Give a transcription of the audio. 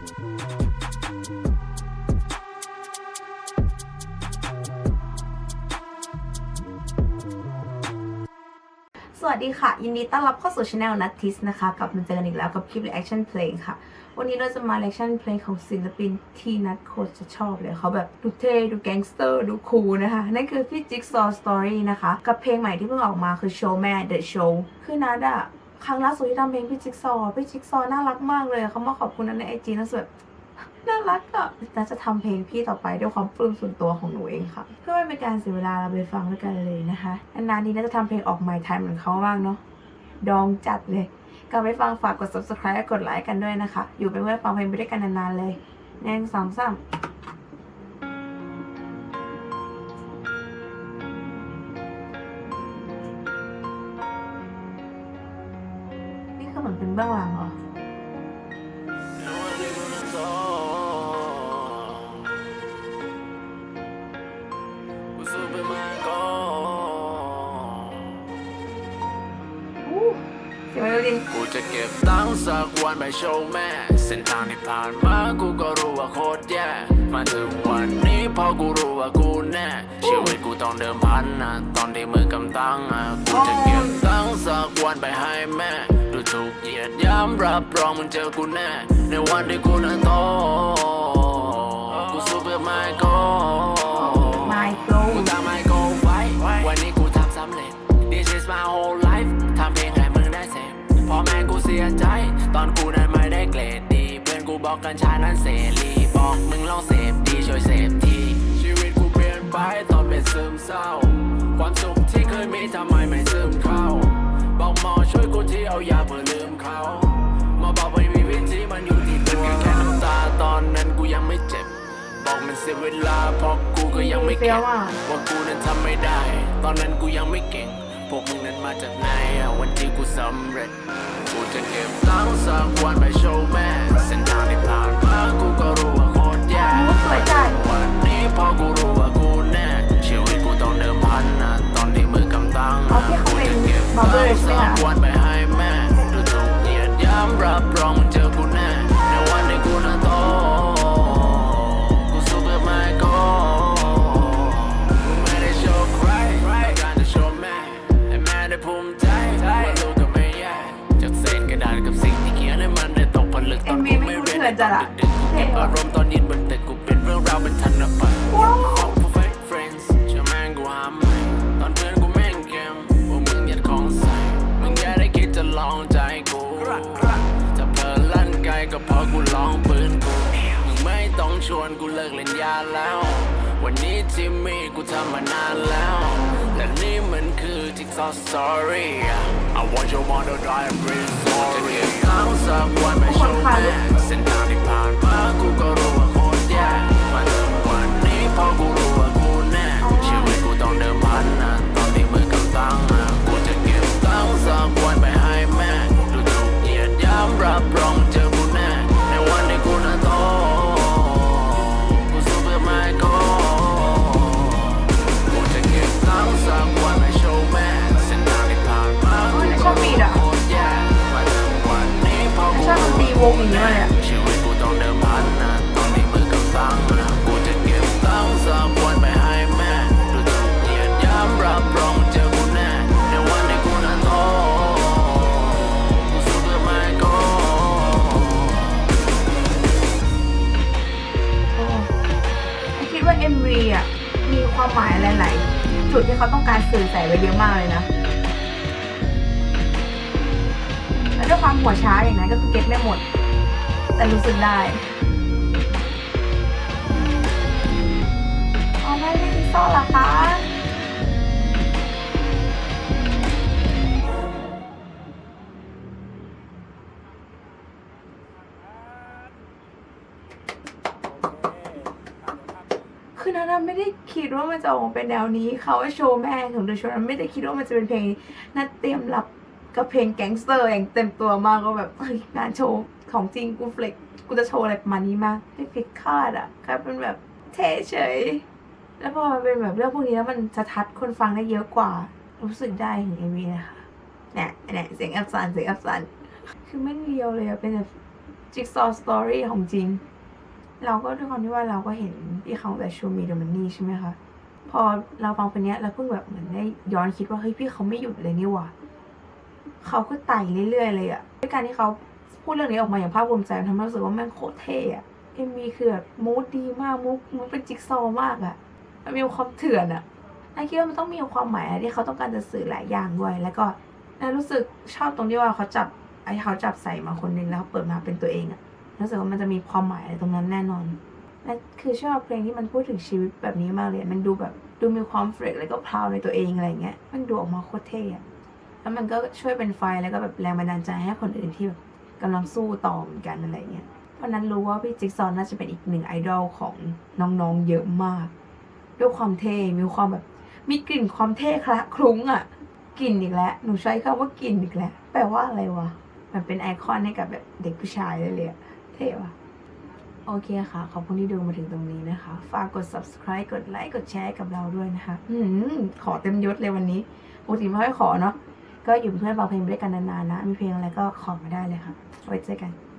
สวัสดีค่ะ ยินดีต้อนรับเข้าสู่ช anel นัททิสนะคะ กลับมาเจอกันอีกแล้วกับคลิป reaction เพลงค่ะ วันนี้เราจะมา reaction เพลงของศิลปินที่นัทโคตรจะชอบเลยเขาแบบดูเท่ ดูแก๊งสเตอร์ ดูคูลนะคะ นั่นคือพี่ Jigsaw Story นะคะ กับเพลงใหม่ที่เพิ่งออกมาคือ Show Man The Show คือนัทอะ ครั้งล่าสุดที่ทำเพลงพี่ Jigsaw อพี่ Jigsaw น่ารักมากเลยเขามาขอบคุณนัทในไอจีนัทแบบน่ารักอะน่าจะทำเพลงพี่ต่อไปด้วยความปลื้มส่วนตัวของหนูเองค่ะ เพื่อไม่เป็นการเสียเวลาเราไปฟังด้วยกันเลยนะคะนานๆนี้น่าจะทำเพลงออกใหม่ไทยเหมือนเขาบ้างเนาะดองจัดเลยกลับไปฟังฝากกด subscribe กดไลค์กันด้วยนะคะ อยู่เป็นเพื่อนฟังเพลงไปด้วยกันนานๆเลยหนึ่งสองสาม คื เสียงไวโอลินกูจะเก็บตังค์สักวันไปโชว์แม่ เส้นทางที่ผ่านมากูก็รู้ว่าโคตรแย่ มาถึงวันนี้พอกูรู้ว่ากูแน่ ชีวิตกูต้องเดิมพันนะตอนที่มือกำตังอะกูจะเก็บตังค์สักวันไปให้แม่ ดูถูกเหยียดย้ำรับรองมึงเจอกูแน่ ในวันที่กูนั้นโต กูสู้เพื่อไม่โก กูบอกกัญชานั้นเสรีบอกมึงลองเสพดีช่วยเสพทีชีวิตกูเปลี่ยนไปตอนเป็นซึมเศร้า ความสุขที่เคยมีทำไมไม่ซึมเข้า บอกหมอช่วยกูที่เอายาเพื่อลืมเขาหมอบอกไม่มีวิธีมันอยู่ที่ตัวแค่น้ำตาตอนนั้นกูยังไม่เจ็บ บอกมันเสียเวลาเพราะกูก็ยังไม่เฟี้เก็ยวตอะว่ากูนั้นทำไม่ได้ ตอนนั้นกูยังไม่เก่ง พวกมึงนั้นมาจากไหนอะวันที่กูสำเร็จ กูจะเก็บตังค์สักวันไปโชว์แม่เส้นทางที่ผ่านมากูก็รู้ว่าโคตรแย่สวยจัดวันนี้พอกูรู้ว่ากูแน่ชีวิตกูต้องเดิมพันนะตอนที่มือกำตังเอาที่เขาเป็นกูจะเก็บ barber ตังค์ใช่ไหมสักคะวันไปให้แม่ดูถูกเหยียดย้ำรับรอง นในตอนดึกๆกูเก็บอารมณ์ตอนเย็นบนเตึกกูเป็นเรื่องราวเป็นธนบัตรของ perfect friends เชื่อแม่งกูหาไม่ตอนเพื่อนกูแม่งเกมพวกมึงยัดของใส่มึงแค่ได้คิดจะลองใจกูจะเพลินลั่นไกลก็เพราะกูลองปืนกูมึงไม่ต้องชวนกูเลิกเล่นยาแล้ว วันนี้ที่มีกูทำมานานแล้วแต่นี่ มันคือ Jigsaw Story I want you wanna die and breathe sorry จะเก็บตังค์สักวันไปโชว์แม่เส้นทางที่ผ่านมากูก็รู้ว่าโคตรแย่มาถึงวันนี้พอกูรู้ว่ากู วงอย่างนี้เลยอะชีวิตกูต้องเดิมพันนะตอนที่มือกำตังนะกูจะเก็บตังค์สักวันไปให้แม่ดูถูกเหยียดย้ำรับรองเจอกูแน่ในวันที่กูนั้นโตกูสู้เพื่อไม่โกโอ้คิดว่า MV อะมีความหมายหลาย ๆ จุดที่เขาต้องการสื่อใส่ไว้เยอะมากเลยนะ ด้วยความหัวช้าอย่างนั้นก็คือเก็ตไม่หมด แต่รู้สึกได้เอไม่ได้ที่ซ่อนเหรอคะคือนานาไม่ได้คิดว่ามันจะออกมาเป็นแนวนี้เขาโชว์แม่ของเดอะชวนั้นไม่ได้คิดว่ามันจะเป็นเพลงนัดเตรียมรับ กับเพลงแก๊งสเตอร์อย่างเต็มตัวมากก็แบบงานโชว์ของจริงกูเฟล็กกูจะโชว์อะไรประมาณนี้มากไม่ผิดคาดอะกลายเป็นแบบเท่เฉย แล้วพอมันเป็นแบบเรื่องพวกนี้แล้วมันจะทัดคนฟังได้เยอะกว่า รู้สึกได้ถึงเอวีนะคะเนี่ยเนี่ยเสียงแอบซันเสียงแอบซันคือไม่เรียวเลยเป็นแบบจิ๊กซอว์สตอรี่ของจริง เราก็ด้วยความที่ว่าเราก็เห็นพี่เขาแต่ชูมีเดมันนี่ใช่ไหมคะ พอเราฟังเป็นเนี้ยเราเพิ่งแบบเหมือนได้ย้อนคิดว่าเฮ้ยพี่เขาไม่หยุดเลยนี่หว่า เขาก็ไต่เรื่อยๆเลยอะด้วยการที่เขาพูดเรื่องนี้ออกมาอย่างภาคภูมิใจทำให้รู้สึกว่าแม่งโคตรเท่อะเอ็มวีคือแบบมูดดีมากมูดมูดเป็นจิ๊กซอว์มากอะมันมีความเถื่อนอะน่าคิดว่ามันต้องมีความหมายอะไรที่เขาต้องการจะสื่อหลายอย่างด้วย แล้วก็นารู้สึกชอบตรงที่ว่าเขาจับไอ้เขาจับใส่มาคนนึงแล้วเปิดมาเป็นตัวเองอะรู้สึกว่ามันจะมีความหมายอะไรตรงนั้นแน่นอนและคือชอบเพลงที่มันพูดถึงชีวิตแบบนี้มากเลย มันดูแบบดูมีความเฟรชแล้วก็พราวในตัวเองอะไรเงี้ย มันดูออกมาโคตรเท่อะ แล้วมันก็ช่วยเป็นไฟแล้วก็แบบแรงบันดาลใจให้คนอื่นที่แบบกำลังสู้ต่อเหมือนกันอะไรเงี้ยเพราะนั้นรู้ว่าพี่จิ๊กซอว์น่าจะเป็นอีกหนึ่งไอดอลของน้องๆเยอะมาก ด้วยความเท่ มีความแบบ มีกลิ่นความเท่คละคลุ้งอะกลิ่นอีกแล้ว หนูใช้คำว่ากลิ่นอีกแล้ว แปลว่าอะไรวะ มันเป็นไอคอนให้กับแบบเด็กผู้ชายเลยเลยเท่ว่ะ โอเคค่ะ ขอบคุณที่ดูมาถึงตรงนี้นะคะ ฝากกด subscribe กดไลค์ กดแชร์กับเราด้วยนะคะ อืมขอเต็มยศเลยวันนี้ปกติไม่ค่อยขอเนาะ ก็อยู่เป็นเพื่อนฟังเพลงไปด้วยกันนานๆนะ มีเพลงอะไรก็ขอมาได้เลยค่ะ ไว้เจอกัน